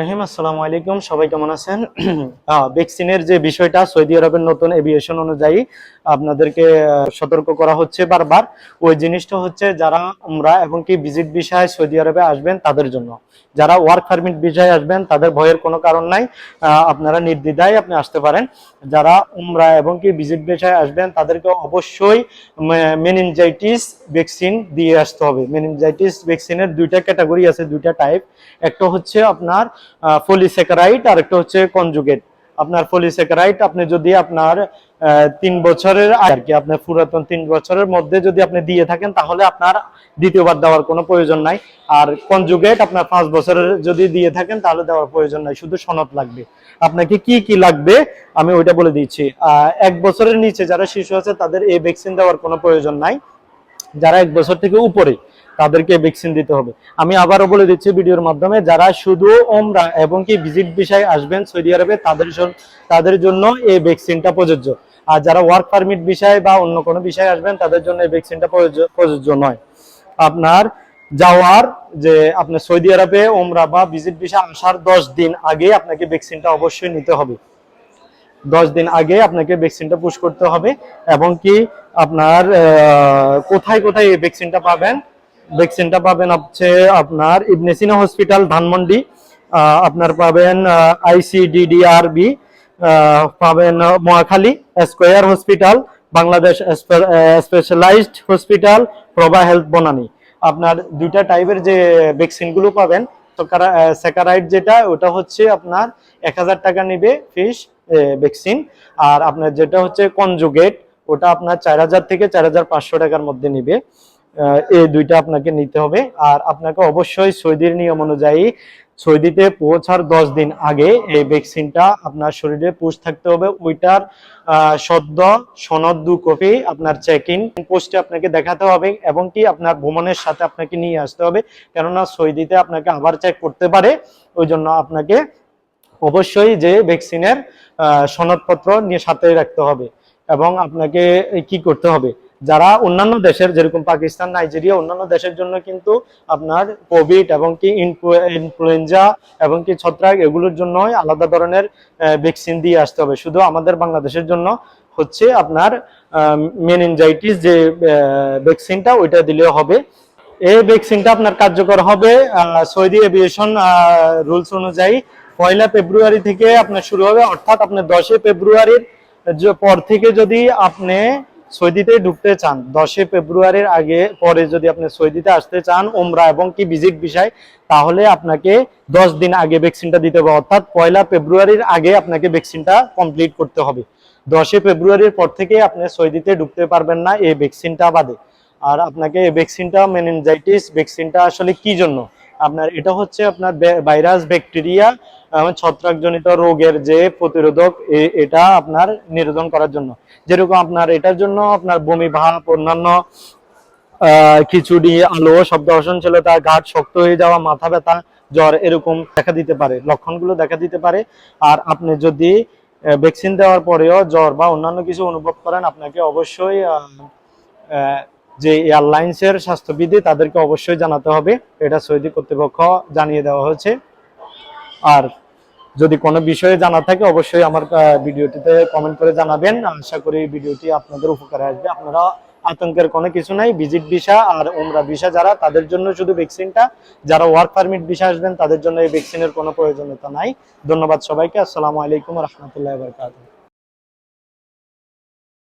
রহিম। আসসালামু আলাইকুম। সবাই কেমন আছেন? ভ্যাকসিনের যে বিষয়টা, সৌদি আরবের নতুন এভিয়েশন অনুযায়ী আপনাদেরকে সতর্ক করা হচ্ছে বারবার। ওই জিনিসটা হচ্ছে যারা কি ভিজিট বিষয়ে সৌদি আরবে আসবেন তাদের জন্য। যারা ওয়ার্ক পারমিট আসবেন তাদের ভয়ের কোনো কারণ নাই। আপনারা নির্দ্বিধায় আপনি আসতে পারেন। যারা উমরা এবং কি ভিজিট বিষয়ে আসবেন তাদেরকে অবশ্যই মেনিনজাইটিস ভ্যাকসিন দিয়ে আসতে হবে। মেনিনজাইটিস ভ্যাকসিনের দুইটা ক্যাটাগরি আছে, দুইটা টাইপ একটা হচ্ছে আপনার ফলিস্যাকারাইট আর একটা হচ্ছে কনজুগেট। আপনার ফলিস্যাকারাইট আপনি যদি আপনার তিন বছরের আর কি, আপনার পুরাতন তিন বছরের মধ্যে যদি আপনি দিয়ে থাকেন, তাহলে আপনার দ্বিতীয়বার দেওয়ার কোনো প্রয়োজন নাই। আর কনজুগেট, আপনার পাঁচ বছরের যদি দিয়ে থাকেন, তাহলে দেওয়ার প্রয়োজন নাই, শুধু সনদ লাগবে। আপনাকে কি কি লাগবে, আমি ওইটা বলে দিচ্ছি। এক বছরের নিচে যারা শিশু আছে, তাদের এই ভ্যাকসিন দেওয়ার কোনো প্রয়োজন নাই। যারা এক বছর থেকে উপরে তাদেরকে ভ্যাকসিন দিতে হবে। আমি আবারও বলে দিচ্ছি ভিডিওর মাধ্যমে, যারা শুধু ওমরা এবং কি ভিজিট বিষয়ে আসবেন সৌদি আরবে, তাদের তাদের জন্য এই ভ্যাকসিনটা প্রযোজ্য। আর যারা ওয়ার্ক পারমিট বিষয়ে বা অন্য কোনো বিষয়ে আসবেন, তাদের জন্য এই ভ্যাকসিনটা প্রযোজ্য- নয়। আপনার যাওয়ার যে আপনার সৌদি আরবে ওমরা বা ভিজিট বিষয় আসার দশ দিন আগে আপনাকে ভ্যাকসিনটা অবশ্যই নিতে হবে। দশ দিন আগে আপনাকে ভ্যাকসিনটা পুশ করতে হবে এবং কি আপনার কোথায় কোথায় এই ভ্যাকসিনটা পাবেন ভ্যাকসিনটা পাবেন হচ্ছে আপনার ইবনেসিনা হসপিটাল, ধানমন্ডি। আপনার পাবেন আইসিডিডিআরবি পাবেন Mohakhali square hospital, Bangladesh specialised hospital, Praava health Banani. আপনার দুইটা টাইপের যে ভ্যাকসিনগুলো পাবেন, তো স্যাকারাইড যেটা, ওটা হচ্ছে আপনার এক হাজার টাকা নিবে ফিস ভ্যাকসিন আর আপনার যেটা হচ্ছে কনজুগেট ওটা আপনার চার হাজার থেকে চার হাজার পাঁচশো টাকার মধ্যে নিবে। এই দুইটা আপনাকে নিতে হবে। আর আপনাকে অবশ্যই সৌদির নিয়ম অনুযায়ী সৌদিতে পৌঁছার দশ দিন আগে এই ভ্যাকসিনটা আপনার শরীরে পুষ থাকতে হবে। ওইটার সদ্য সনদ দু কপি আপনার চেক ইন পোস্টে আপনাকে দেখাতে হবে এবং কি আপনার ভ্রমণের সাথে আপনাকে নিয়ে আসতে হবে। কেননা সৌদিতে আপনাকে আবার চেক করতে পারে। ওই জন্য আপনাকে অবশ্যই যে ভ্যাকসিনের সনদপত্র নিয়ে সাথে রাখতে হবে এবং আপনাকে কি করতে হবে? যারা অন্যান্য দেশের, যেরকম পাকিস্তান, নাইজেরিয়া, অন্যান্য দেশের জন্য কিন্তু আপনার কোভিড এবং কি ইনফ্লুয়েঞ্জা এবং কি ছত্রাক এগুলোর জন্য আলাদা ধরনের ভ্যাকসিন দিয়ে আসতে হবে। শুধু আমাদের বাংলাদেশের জন্য হচ্ছে আপনার মেনিনজাইটিস যে ভ্যাকসিনটা ওইটা দিলেও হবে। এই ভ্যাকসিনটা আপনার কার্যকর হবে সৌদি এভিয়েশন রুলস অনুযায়ী পয়লা ফেব্রুয়ারি থেকে আপনার শুরু হবে। অর্থাৎ আপনার দশই ফেব্রুয়ারির পর থেকে যদি আপনি সৌদিতে ঢুকতে চান, দশই ফেব্রুয়ারির আগে পরে যদি আপনি সৌদিতে আসতে চান ওমরা এবং কি ভিজিট বিষয়, তাহলে আপনাকে দশ দিন আগে ভ্যাকসিনটা দিতে হবে। অর্থাৎ পয়লা ফেব্রুয়ারির আগে আপনাকে ভ্যাকসিনটা কমপ্লিট করতে হবে। দশই ফেব্রুয়ারির পর থেকে আপনি সৌদিতে ঢুকতে পারবেন না এই ভ্যাকসিনটা বাদে। আর আপনাকে এই ভ্যাকসিনটা মেনিনজাইটিস ভ্যাকসিনটা আসলে কি জন্য? আপনার এটা হচ্ছে আপনার ভাইরাস ব্যাকটেরিয়া ছত্রাকজনিত রোগের যে প্রতিরোধক এটা আপনার নিরোধন করার জন্য। যেরকম আপনার এটার জন্য আপনার বমি ভাব, অন্যান্য খিচুড়ি, আলো, শব্দ অসঞ্চলতা, ঘাট শক্ত হয়ে যাওয়া, মাথা ব্যথা, জ্বর, এরকম দেখা দিতে পারে। লক্ষণগুলো দেখা দিতে পারে। আর আপনি যদি ভ্যাকসিন দেওয়ার পরেও জ্বর বা অন্যান্য কিছু অনুভব করেন, আপনাকে অবশ্যই যে এয়ারলাইন্সের স্বাস্থ্যবিধি, তাদেরকে অবশ্যই জানাতে হবে। এটা সৌদি কর্তৃপক্ষ জানিয়ে দেওয়া হয়েছে। আর যদি কোনো বিষয়ে জানা থাকে, অবশ্যই আমার ভিডিওটিতে কমেন্ট করে জানাবেন। আশা করি ভিডিওটি আপনাদের উপকারে আসবে। আপনারা আতঙ্কের কোনো কিছু নাই। ভিজিট ভিসা আর ওমরা ভিসা যারা, তাদের জন্য শুধু ভ্যাকসিনটা যারা ওয়ার্ক পারমিট ভিসা আসবেন, তাদের জন্য এই ভ্যাকসিনের কোনো প্রয়োজনীয়তা নাই। ধন্যবাদ সবাইকে। আসসালামু আলাইকুম রহমতুল্লাহ বরকাত